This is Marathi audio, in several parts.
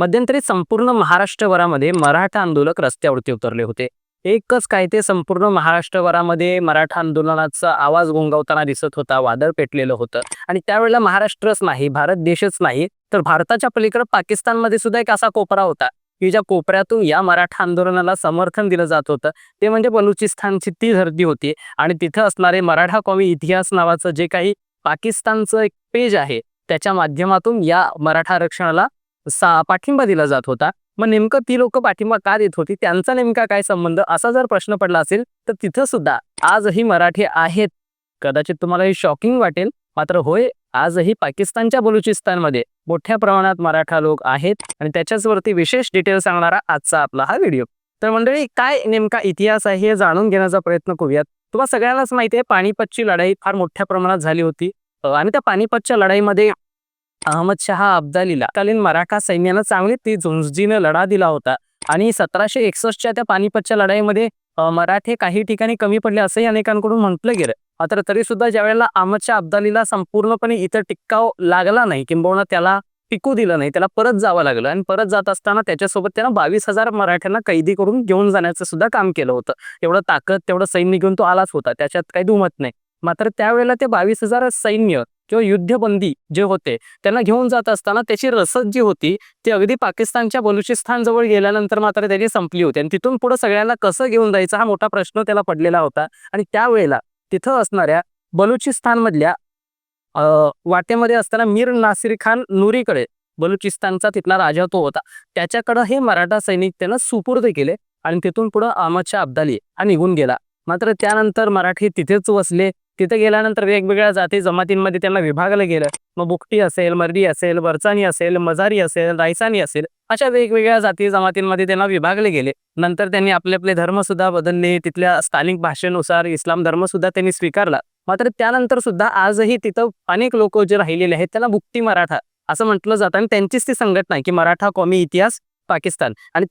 मध्यंतरी संपूर्ण महाराष्ट्रभरामध्ये मराठा आंदोलक रस्त्यावरती उतरले होते. एकच काय ते संपूर्ण महाराष्ट्रभरामध्ये मराठा आंदोलनाचा आवाज घोंगावताना दिसत होता वादळ पेटलेलं होतं. आणि त्यावेळेला महाराष्ट्रच नाही भारत देशच नाही तर भारताच्या पलीकडे पाकिस्तानमध्ये सुद्धा एक असा कोपरा होता की ज्या कोपऱ्यातून या मराठा आंदोलनाला समर्थन दिलं जात होतं. ते म्हणजे बलुचिस्तानची ती धर्ती होती आणि तिथं असणारे मराठा कॉमी इतिहास नावाचं जे काही पाकिस्तानचं एक पेज आहे त्याच्या माध्यमातून या मराठा आरक्षणाला पाठिंबा दिला जात होता. मग नेमकं ती लोक पाठिंबा का देत होती? त्यांचा नेमका काय संबंध? असा जर प्रश्न पडला असेल तर तिथं सुद्धा आजही मराठी आहेत. कदाचित तुम्हाला हे शॉकिंग वाटेल. मात्र होय आजही पाकिस्तानच्या बलुचिस्तानमध्ये मोठ्या प्रमाणात मराठा लोक आहेत आणि त्याच्याचवरती विशेष डिटेल सांगणारा आजचा आपला हा व्हिडिओ तर मंडळी काय नेमका इतिहास आहे हे जाणून घेण्याचा प्रयत्न करूयात. तुम्हाला सगळ्यांनाच माहिती आहे पानिपतची लढाई फार मोठ्या प्रमाणात झाली होती. आणि त्या पानिपतच्या लढाईमध्ये अहमद शहा अब्दालीला. तत्कालीन मराठा सैन्यानं चांगली ती झुंजीनं लढा दिला होता. आणि सतराशे एकसष्टच्या त्या पानिपतच्या लढाईमध्ये मराठे काही ठिकाणी कमी पडले असंही अनेकांकडून म्हटलं गेलं. मात्र तरी सुद्धा ज्या वेळेला अहमदशाह अब्दालीला संपूर्णपणे इथं टिकाव लागला नाही किंबहुना त्याला टिकू दिलं नाही त्याला परत जावं लागलं. आणि परत जात असताना त्याच्यासोबत त्यानं बावीस हजार मराठ्यांना कैदी करून घेऊन जाण्याचं सुद्धा काम केलं होतं. एवढं ताकद तेवढं सैन्य घेऊन तो आलाच होता. त्याच्यात काही दुमत नाही. मात्र त्यावेळेला ते बावीस हजार सैन्य किंवा युद्धबंदी जे होते त्यांना घेऊन जात असताना त्याची रसद जी होती ती अगदी पाकिस्तानच्या बलुचिस्तान जवळ गेल्यानंतर मात्र त्याची संपली होती. आणि तिथून पुढे सगळ्यांना कसं घेऊन जायचं हा मोठा प्रश्न त्याला पडलेला होता. आणि त्यावेळेला तिथं असणाऱ्या बलुचिस्तानमधल्या अ, वाटेमध्ये असताना मीर नासिर खान नुरीकडे बलुचिस्तानचा तिथला राजा तो होता. त्याच्याकडं हे मराठा सैनिक त्यांना सुपूर्द केले आणि तिथून पुढं अहमदशाह अब्दाली हा निघून गेला. मात्र त्यानंतर मराठी तिथेच वसले. तिथे गेल्यानंतर वेगवेगळ्या जाती जमातींमध्ये त्यांना विभागलं गेलं. मग बुकटी असेल मर्दी असेल बरचानी असेल मजारी असेल रायसानी असेल अशा वेगवेगळ्या जाती जमातींमध्ये त्यांना विभागले गेले. नंतर त्यांनी आपले आपले धर्म सुद्धा बदलले तिथल्या स्थानिक भाषेनुसार इस्लाम धर्म सुद्धा त्यांनी स्वीकारला. मात्र त्यानंतर सुद्धा आजही तिथं अनेक लोक जे राहिलेले आहेत त्यांना बुकटी मराठा असं म्हटलं जातं आणि त्यांचीच ती संघटना आहे की मराठा कॉमी इतिहास पाकिस्तान आणि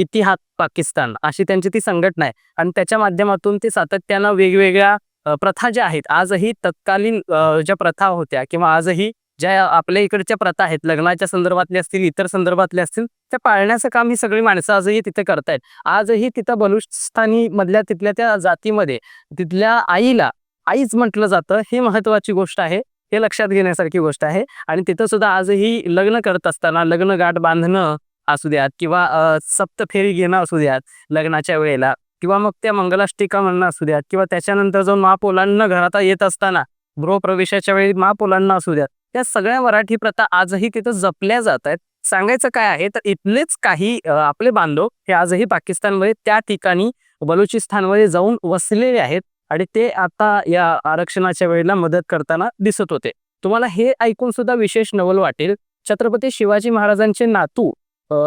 इतिहास पाकिस्तान अशी त्यांची ती संघटना आहे. आणि त्याच्या माध्यमातून ते सातत्यानं वेगवेगळ्या प्रथा ज्या आहेत आजही तत्कालीन ज्या प्रथा होत्या किंवा आजही ज्या आपल्या इकडच्या प्रथा आहेत लग्नाच्या संदर्भातल्या असतील इतर संदर्भातल्या असतील त्या पाळण्याचं काम ही सगळी माणसं आजही तिथे करतायत. आजही तिथं बलुचिस्तानी मधल्या तिथल्या त्या जातीमध्ये तिथल्या आईला आईच म्हटलं जातं ही महत्वाची गोष्ट आहे हे लक्षात घेण्यासारखी गोष्ट आहे. आणि तिथं सुद्धा आजही लग्न करत असताना लग्न गाठ बांधणं असू द्यात किंवा सप्तफेरी घेणं असू द्यात लग्नाच्या वेळेला किंवा मग त्या मंगलाष्टिका म्हणणं असू द्यात किंवा त्याच्यानंतर जाऊन महापोलांना घरात येत असताना गृहप्रवेशाच्या वेळी महापोलांना असू द्यात त्या सगळ्या मराठी प्रथा आजही तिथं जपल्या जात आहेत. सांगायचं काय आहे तर इथलेच काही आपले बांधव हे आजही पाकिस्तानमध्ये त्या ठिकाणी बलुचिस्तानमध्ये जाऊन वसलेले आहेत आणि ते आता या आरक्षणाच्या वेळेला मदत करताना दिसत होते. तुम्हाला हे ऐकून सुद्धा विशेष नवल वाटेल. छत्रपती शिवाजी महाराजांचे नातू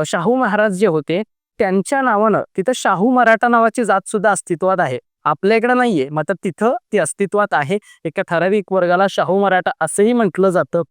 शाहू महाराज जे होते त्यांच्या नावानं तिथं शाहू मराठा नावाची जात सुद्धा अस्तित्वात आहे. आपल्या इकडे नाहीये मात्र तिथं ती अस्तित्वात आहे. एका ठराविक वर्गाला शाहू मराठा असंही म्हटलं जातं.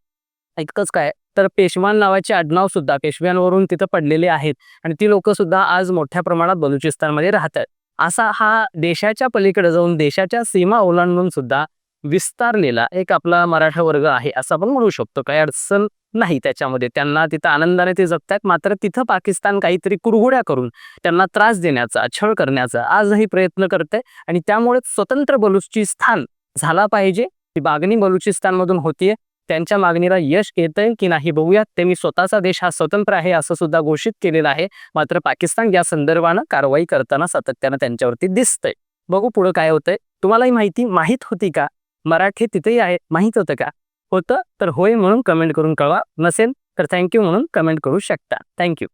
इतकंच काय तर पेशवान नावाचे आडनाव सुद्धा पेशव्यांवरून तिथं पडलेले आहेत आणि ती लोक सुद्धा आज मोठ्या प्रमाणात बलुचिस्तानमध्ये राहतात. असा हा देशाच्या पलीकडे जाऊन देशाच्या सीमा ओलांडून सुद्धा विस्तारलेला एक आपला मराठा वर्ग आहे असं आपण म्हणू शकतो. काही अडचण नाही त्याच्यामध्ये. त्यांना तिथं आनंदाने ते जगतात मात्र तिथं पाकिस्तान काहीतरी कुरघुड्या करून त्यांना त्रास देण्याचा छळ करण्याचा आजही प्रयत्न करते आणि त्यामुळे स्वतंत्र बलुचिस्तान झाला पाहिजे. ती मागणी बलुचिस्तानमधून होतीये. त्यांच्या मागणीला यश येतंय की नाही बघूयात. त्यांनी स्वतःचा देश हा स्वतंत्र आहे असं सुद्धा घोषित केलेलं आहे. मात्र पाकिस्तान या संदर्भानं कारवाई करताना सातत्यानं त्यांच्यावरती दिसतंय. बघू पुढं काय होतंय. तुम्हाला ही माहिती माहीत होती का? मराठी तिथेही आहे. माहीत होतं का? होतं तर होय म्हणून कमेंट करून कळवा. नसेल तर थँक्यू म्हणून कमेंट करू शकता. थँक्यू